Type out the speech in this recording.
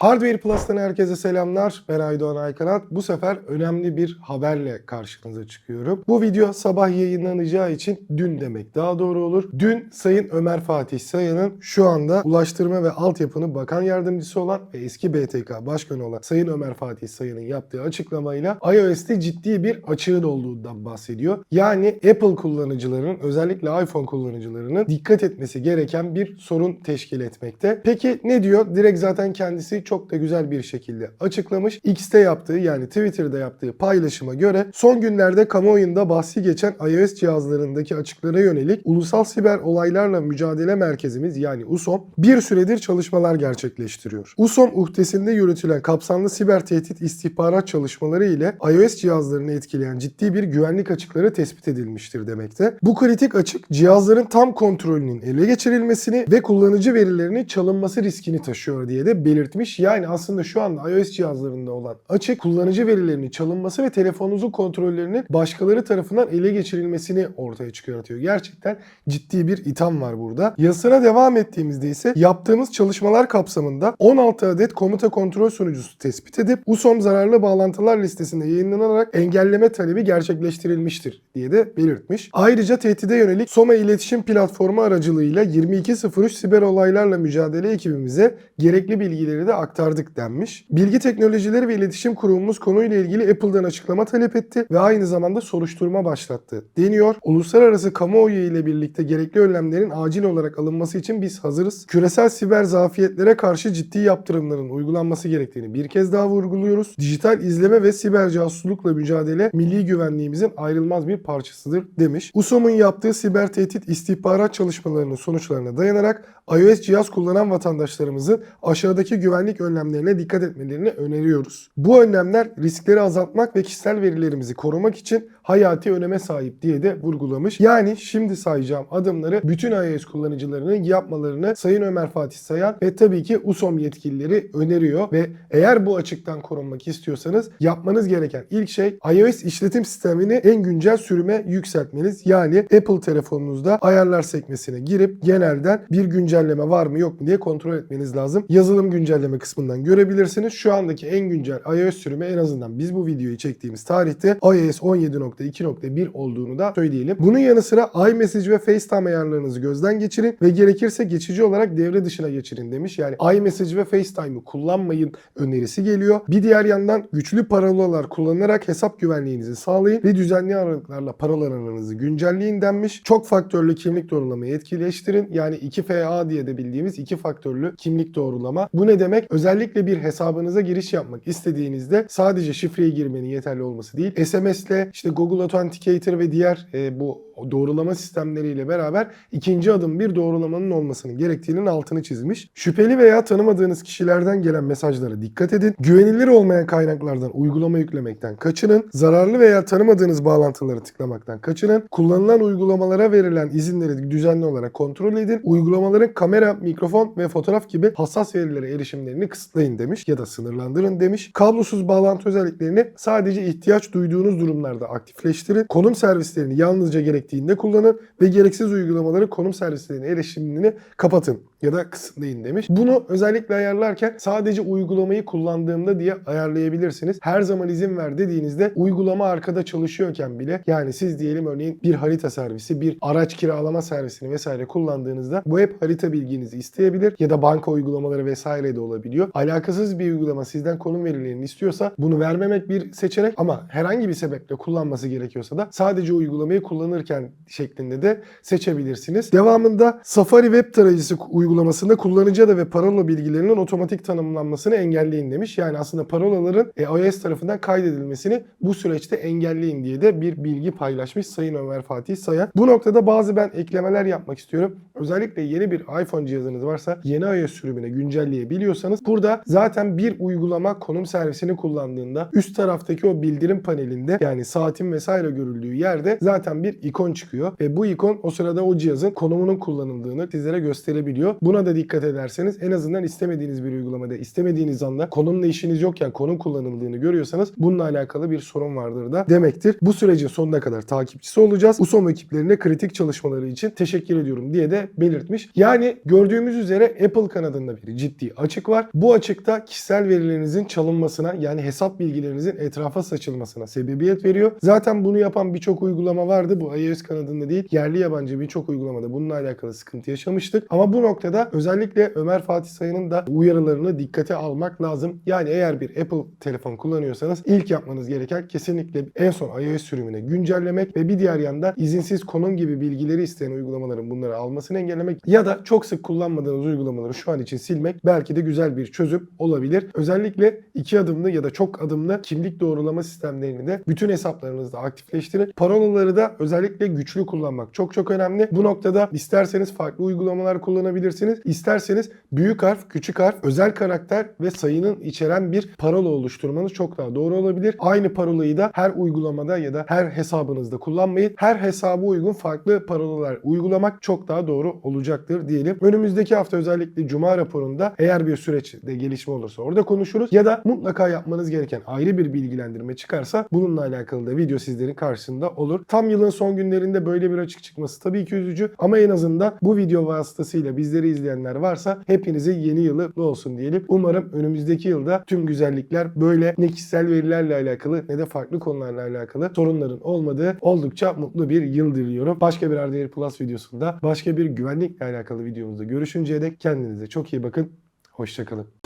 Hardware Plus'tan herkese selamlar. Ben Aydoğan Aykanat. Bu sefer önemli bir haberle karşınıza çıkıyorum. Bu video sabah yayınlanacağı için dün demek daha doğru olur. Dün Sayın Ömer Fatih Sayan'ın şu anda Ulaştırma ve Altyapı'nın bakan yardımcısı olan ve eski BTK Başkanı olan Sayın Ömer Fatih Sayan'ın yaptığı açıklamayla iOS'te ciddi bir açığın olduğundan bahsediyor. Yani Apple kullanıcılarının özellikle iPhone kullanıcılarının dikkat etmesi gereken bir sorun teşkil etmekte. Peki ne diyor? Direkt zaten kendisi çok da güzel bir şekilde açıklamış. X'te yaptığı yani Twitter'da yaptığı paylaşıma göre son günlerde kamuoyunda bahsi geçen iOS cihazlarındaki açıklara yönelik Ulusal Siber Olaylarla Mücadele Merkezimiz yani USOM bir süredir çalışmalar gerçekleştiriyor. USOM uhdesinde yürütülen kapsamlı siber tehdit istihbarat çalışmaları ile iOS cihazlarını etkileyen ciddi bir güvenlik açıkları tespit edilmiştir demekte. Bu kritik açık cihazların tam kontrolünün ele geçirilmesini ve kullanıcı verilerinin çalınması riskini taşıyor diye de belirtmiş. Yani aslında şu anda iOS cihazlarında olan açık kullanıcı verilerinin çalınması ve telefonunuzun kontrollerinin başkaları tarafından ele geçirilmesini ortaya çıkartıyor. Gerçekten ciddi bir itham var burada. Yazısına devam ettiğimizde ise yaptığımız çalışmalar kapsamında 16 adet komuta kontrol sunucusu tespit edip USOM zararlı bağlantılar listesinde yayınlanarak engelleme talebi gerçekleştirilmiştir diye de belirtmiş. Ayrıca tehdide yönelik Soma iletişim platformu aracılığıyla 2203 siber olaylarla mücadele ekibimize gerekli bilgileri de aktardık denmiş. Bilgi Teknolojileri ve İletişim Kurumumuz konuyla ilgili Apple'dan açıklama talep etti ve aynı zamanda soruşturma başlattı deniyor. Uluslararası kamuoyu ile birlikte gerekli önlemlerin acil olarak alınması için biz hazırız. Küresel siber zafiyetlere karşı ciddi yaptırımların uygulanması gerektiğini bir kez daha vurguluyoruz. Dijital izleme ve siber casuslukla mücadele milli güvenliğimizin ayrılmaz bir parçasıdır demiş. USOM'un yaptığı siber tehdit istihbarat çalışmalarının sonuçlarına dayanarak iOS cihaz kullanan vatandaşlarımızın aşağıdaki güvenlik önlemlerine dikkat etmelerini öneriyoruz. Bu önlemler riskleri azaltmak ve kişisel verilerimizi korumak için hayati öneme sahip diye de vurgulamış. Yani şimdi sayacağım adımları bütün iOS kullanıcılarının yapmalarını Sayın Ömer Fatih Sayan ve tabii ki USOM yetkilileri öneriyor ve eğer bu açıktan korunmak istiyorsanız yapmanız gereken ilk şey iOS işletim sistemini en güncel sürüme yükseltmeniz. Yani Apple telefonunuzda ayarlar sekmesine girip genelden bir güncelleme var mı yok mu diye kontrol etmeniz lazım. Yazılım güncelleme kısmından görebilirsiniz. Şu andaki en güncel iOS sürümü en azından biz bu videoyu çektiğimiz tarihte iOS 17.2.1 olduğunu da söyleyelim. Bunun yanı sıra iMessage ve FaceTime ayarlarınızı gözden geçirin ve gerekirse geçici olarak devre dışına geçirin demiş. Yani iMessage ve FaceTime'ı kullanmayın önerisi geliyor. Bir diğer yandan güçlü parolalar kullanarak hesap güvenliğinizi sağlayın ve düzenli aralıklarla parolalarınızı güncelleyin denmiş. Çok faktörlü kimlik doğrulamayı etkileştirin. Yani 2FA diye de bildiğimiz iki faktörlü kimlik doğrulama. Bu ne demek? Özellikle bir hesabınıza giriş yapmak istediğinizde sadece şifreyi girmenin yeterli olması değil. SMS'le işte Google Authenticator ve diğer e, bu doğrulama sistemleriyle beraber ikinci adım bir doğrulamanın olmasının gerektiğinin altını çizmiş. Şüpheli veya tanımadığınız kişilerden gelen mesajlara dikkat edin. Güvenilir olmayan kaynaklardan uygulama yüklemekten kaçının. Zararlı veya tanımadığınız bağlantıları tıklamaktan kaçının. Kullanılan uygulamalara verilen izinleri düzenli olarak kontrol edin. Uygulamaların kamera, mikrofon ve fotoğraf gibi hassas verilere erişimlerini kısıtlayın demiş ya da sınırlandırın demiş. Kablosuz bağlantı özelliklerini sadece ihtiyaç duyduğunuz durumlarda aktifleştirin. Konum servislerini yalnızca gerektiğinde kullanın ve gereksiz uygulamaları konum servislerine erişimini kapatın ya da kısıtlayın demiş. Bunu özellikle ayarlarken sadece uygulamayı kullandığımda diye ayarlayabilirsiniz. Her zaman izin ver dediğinizde uygulama arkada çalışıyorken bile yani siz diyelim örneğin bir harita servisi, bir araç kiralama servisini vesaire kullandığınızda bu hep harita bilginizi isteyebilir ya da banka uygulamaları vesaire de olabiliyor. Alakasız bir uygulama sizden konum verilerini istiyorsa bunu vermemek bir seçenek ama herhangi bir sebeple kullanması gerekiyorsa da sadece uygulamayı kullanırken şeklinde de seçebilirsiniz. Devamında Safari web tarayıcısı uygulamasında kullanıcı adı ve parola bilgilerinin otomatik tanımlanmasını engelleyin demiş. Yani aslında parolaların e, iOS tarafından kaydedilmesini bu süreçte engelleyin diye de bir bilgi paylaşmış Sayın Ömer Fatih Sayan. Bu noktada bazı ben eklemeler yapmak istiyorum. Özellikle yeni bir iPhone cihazınız varsa yeni iOS sürümüne güncelleyebiliyorsanız burada zaten bir uygulama konum servisini kullandığında üst taraftaki o bildirim panelinde yani saatin vesaire görüldüğü yerde zaten bir ikon ikon çıkıyor ve bu ikon o sırada o cihazın konumunun kullanıldığını sizlere gösterebiliyor. Buna da dikkat ederseniz en azından istemediğiniz bir uygulamada istemediğiniz anda konumla işiniz yokken konum kullanıldığını görüyorsanız bununla alakalı bir sorun vardır da demektir. Bu sürecin sonuna kadar takipçisi olacağız. USOM ekiplerine kritik çalışmaları için teşekkür ediyorum diye de belirtmiş. Yani gördüğümüz üzere Apple kanadında bir ciddi açık var. Bu açıkta kişisel verilerinizin çalınmasına yani hesap bilgilerinizin etrafa saçılmasına sebebiyet veriyor. Zaten bunu yapan birçok uygulama vardı. Bu iOS kanadında değil yerli yabancı birçok uygulamada bununla alakalı sıkıntı yaşamıştık. Ama bu noktada özellikle Ömer Fatih Sayın'ın da uyarılarını dikkate almak lazım. Yani eğer bir Apple telefon kullanıyorsanız ilk yapmanız gereken kesinlikle en son iOS sürümüne güncellemek ve bir diğer yanda izinsiz konum gibi bilgileri isteyen uygulamaların bunları almasını engellemek ya da çok sık kullanmadığınız uygulamaları şu an için silmek belki de güzel bir çözüm olabilir. Özellikle iki adımlı ya da çok adımlı kimlik doğrulama sistemlerini de bütün hesaplarınızda aktifleştirin. Parolaları da özellikle güçlü kullanmak çok çok önemli. Bu noktada isterseniz farklı uygulamalar kullanabilirsiniz. İsterseniz büyük harf, küçük harf, özel karakter ve sayının içeren bir parola oluşturmanız çok daha doğru olabilir. Aynı parolayı da her uygulamada ya da her hesabınızda kullanmayın. Her hesaba uygun farklı parolalar uygulamak çok daha doğru olacaktır diyelim. Önümüzdeki hafta özellikle Cuma raporunda eğer bir süreçte gelişme olursa orada konuşuruz. Ya da mutlaka yapmanız gereken ayrı bir bilgilendirme çıkarsa bununla alakalı da video sizlerin karşısında olur. Tam yılın son günlerinde böyle bir açık çıkması tabii ki üzücü ama en azından bu video vasıtasıyla bizleri izleyenler varsa hepinize yeni yılı kutlu olsun diyelim. Umarım önümüzdeki yılda tüm güzellikler böyle ne kişisel verilerle alakalı ne de farklı konularla alakalı sorunların olmadığı oldukça mutlu bir yıl diliyorum. Başka bir RDR Plus videosunda başka bir güvenlikle alakalı videomuzda görüşünceye dek kendinize çok iyi bakın. Hoşçakalın.